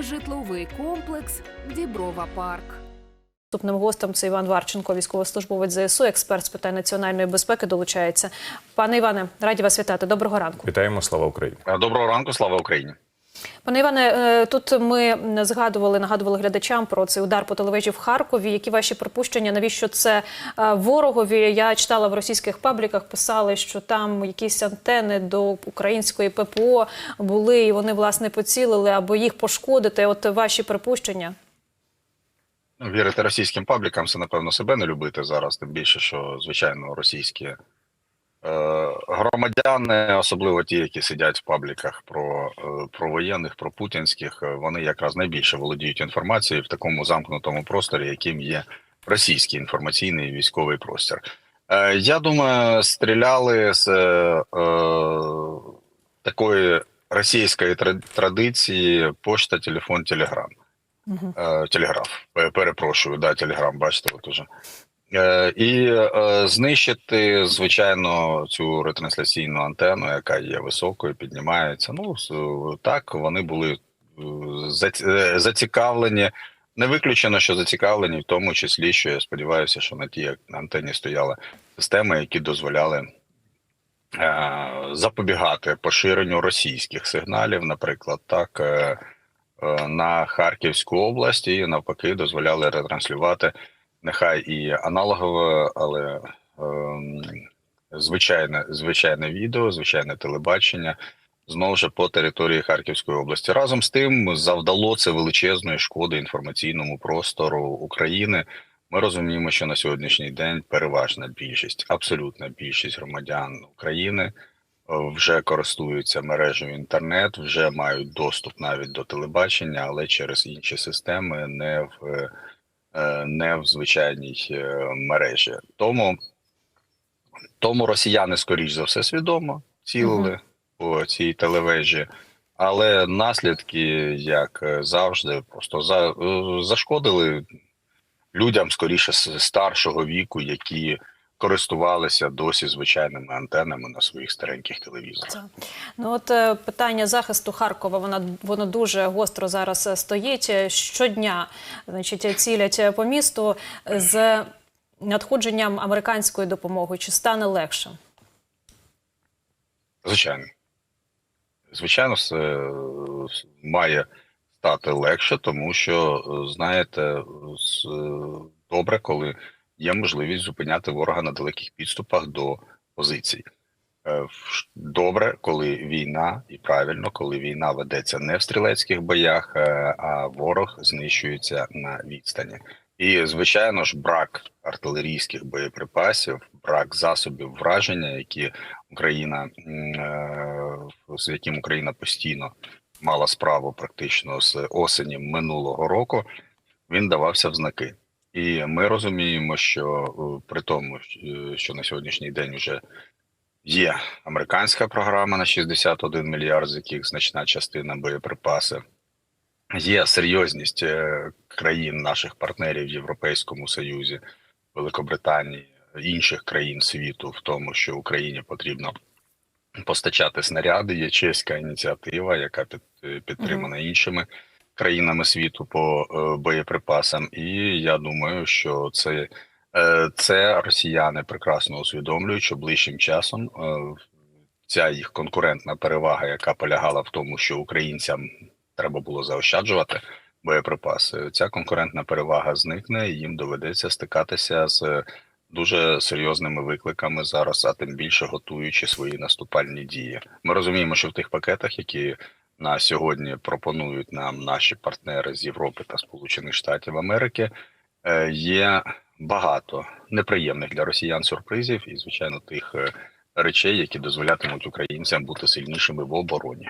житловий комплекс Діброва Парк. Наступним гостем це Іван Варченко, військовослужбовець ЗСУ, експерт з питань національної безпеки, долучається. Пане Іване, раді вас вітати. Доброго ранку. Вітаємо, слава Україні. Доброго ранку, слава Україні. Пане Іване, е, тут ми згадували, нагадували глядачам про цей удар по телевежі в Харкові. Які ваші припущення? Навіщо це е, ворогові? Я читала в російських пабліках, писали, що там якісь антени до української ППО були, і вони власне поцілили або їх пошкодити. От ваші припущення? Ну, Вірити російським паблікам це, напевно, себе не любити зараз, тим більше, що, звичайно, російські громадяни, особливо ті, які сидять в пабліках про, е, про воєнних, про путінських, е, вони якраз найбільше володіють інформацією в такому замкнутому просторі, яким є російський інформаційний військовий простір. Е, я думаю, стріляли з е, такої російської традиції пошта, телефон, телеграм. Угу. Е, Телеграф. Перепрошую, да, телеграм, бачите, от уже. Е, І е, знищити, звичайно, цю ретрансляційну антенну, яка є високою, піднімається. Ну, так, вони були е, зац- зацікавлені. Не виключено, що зацікавлені, в тому числі, що я сподіваюся, що на тій антенні стояли системи, які дозволяли запобігати поширенню російських сигналів, наприклад, так. на Харківську область і навпаки дозволяли ретранслювати нехай і аналогове, але ем, звичайне, звичайне відео, звичайне телебачення знову ж по території Харківської області. Разом з тим завдало це величезної шкоди інформаційному простору України. Ми розуміємо, що на сьогоднішній день переважна більшість, абсолютна більшість громадян України е, вже користуються мережею інтернет, вже мають доступ навіть до телебачення, але через інші системи, не в е, не в звичайній е, мережі. Тому, тому росіяни, скоріш за все, свідомо цілили по цій телевежі. Але наслідки, як е, завжди, просто за, е, зашкодили людям скоріше старшого віку, які користувалися досі звичайними антенами на своїх стареньких телевізорах. Ну от е, питання захисту Харкова, воно, воно дуже гостро зараз е, стоїть. Е, Щодня значить, цілять по місту з надходженням американської допомоги. Чи стане легше? Звичайно. Звичайно, це має стати легше, тому що, знаєте, добре, коли є можливість зупиняти ворога на далеких підступах до позицій. Е, Добре, коли війна, і правильно, коли війна ведеться не в стрілецьких боях, е, а ворог знищується на відстані. І, звичайно ж, брак артилерійських боєприпасів, брак засобів враження, які Україна е, з яким Україна постійно мала справу практично з осені минулого року, він давався в знаки. І ми розуміємо, що е, при тому, е, що на сьогоднішній день вже є американська програма на 61 мільярд, з яких значна частина боєприпаси. Є серйозність е, країн наших партнерів в Європейському Союзі, Великобританії, інших країн світу в тому, що Україні потрібно постачати снаряди. Є чеська ініціатива, яка під, підтримана іншими країнами світу по е, боєприпасам. І я думаю, що це, е, це росіяни прекрасно усвідомлюють, що ближчим часом е, ця їх конкурентна перевага, яка полягала в тому, що українцям треба було заощаджувати боєприпаси. Ця конкурентна перевага зникне, і їм доведеться стикатися з дуже серйозними викликами зараз, а тим більше готуючи свої наступальні дії. Ми розуміємо, що в тих пакетах, які на сьогодні пропонують нам наші партнери з Європи та Сполучених Штатів Америки, е, є багато неприємних для росіян сюрпризів і, звичайно, тих е, речей, які дозволятимуть українцям бути сильнішими в обороні.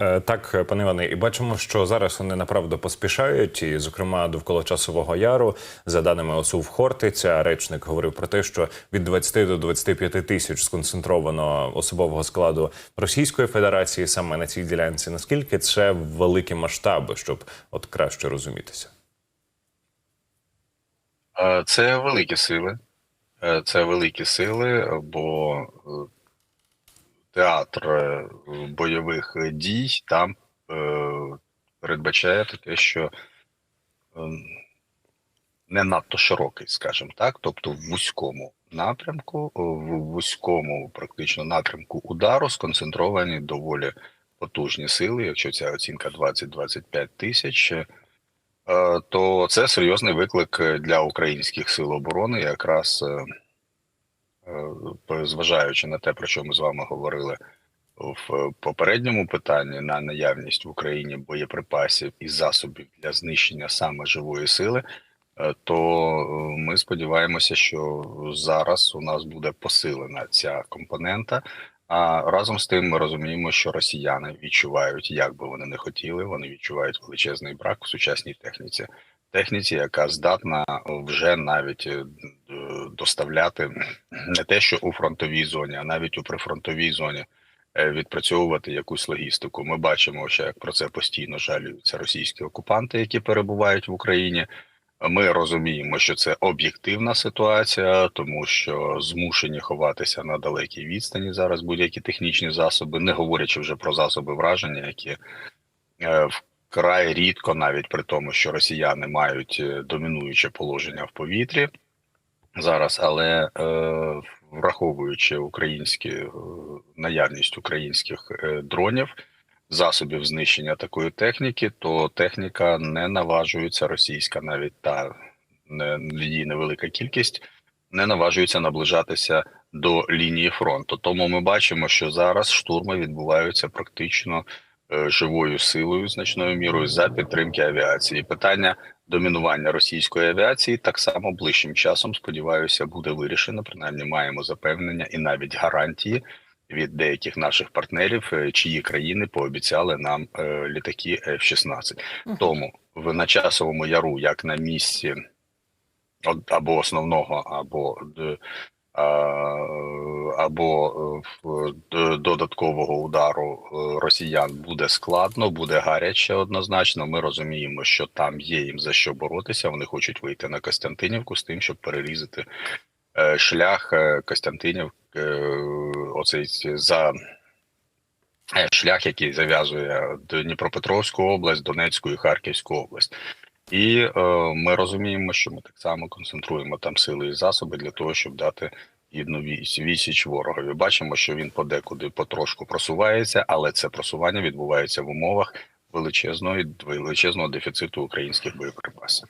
Е, Так, пане Іване, і бачимо, що зараз вони направду поспішають, і, зокрема, довкола часового яру, за даними ОСУВ Хортиця, речник говорив про те, що від 20 до 25 тисяч сконцентровано особового складу Російської Федерації саме на цій ділянці. Наскільки це великі масштаби, щоб от краще розумітися? Е, Це великі сили. Е, Це великі сили, бо театр е, бойових дій там е, передбачає таке, що ем, не надто широкий, скажімо так, тобто в вузькому напрямку, в вузькому практично напрямку удару сконцентровані доволі потужні сили. Якщо ця оцінка 20-25 тисяч, е, то це серйозний виклик для українських сил оборони, якраз е, е, зважаючи на те, про що ми з вами говорили в попередньому питанні на наявність в Україні боєприпасів і засобів для знищення саме живої сили, е, то е, ми сподіваємося, що зараз у нас буде посилена ця компонента. А разом з тим ми розуміємо, що росіяни відчувають, як би вони не хотіли, вони відчувають величезний брак в сучасній техніці. Техніці, яка здатна вже навіть е, доставляти не те, що у фронтовій зоні, а навіть у прифронтовій зоні е, відпрацьовувати якусь логістику. Ми бачимо, що як про це постійно жалюються російські окупанти, які перебувають в Україні. Ми розуміємо, що це об'єктивна ситуація, тому що змушені ховатися на далекій відстані зараз будь-які технічні засоби, не говорячи вже про засоби враження, які е, вкрай рідко, навіть при тому, що росіяни мають е, домінуюче положення в повітрі зараз, але е, враховуючи українські е, наявність українських е, дронів. Засобів знищення такої техніки, то техніка не наважується російська, навіть та не її невелика кількість, не наважується наближатися до лінії фронту. Тому ми бачимо, що зараз штурми відбуваються практично е, живою силою, значною мірою за підтримки авіації. Питання домінування російської авіації так само ближчим часом, сподіваюся, буде вирішено. Принаймні, маємо запевнення і навіть гарантії від деяких наших партнерів, е, чиї країни пообіцяли нам е, літаки F-16. Тому в на часовому яру, як на місці або основного, або а, або е, додаткового удару е, росіян буде складно, буде гаряче однозначно. Ми розуміємо, що там є їм за що боротися. Вони хочуть вийти на Костянтинівку з тим, щоб перерізати е, шлях Костянтинів, е, оцей за шлях, який зав'язує Дніпропетровську область, Донецьку і Харківську область. І е, ми розуміємо, що ми так само концентруємо там сили і засоби для того, щоб дати гідну вісіч ворогові. Бачимо, що він подекуди потрошку просувається, але це просування відбувається в умовах величезної величезного дефіциту українських боєприпасів.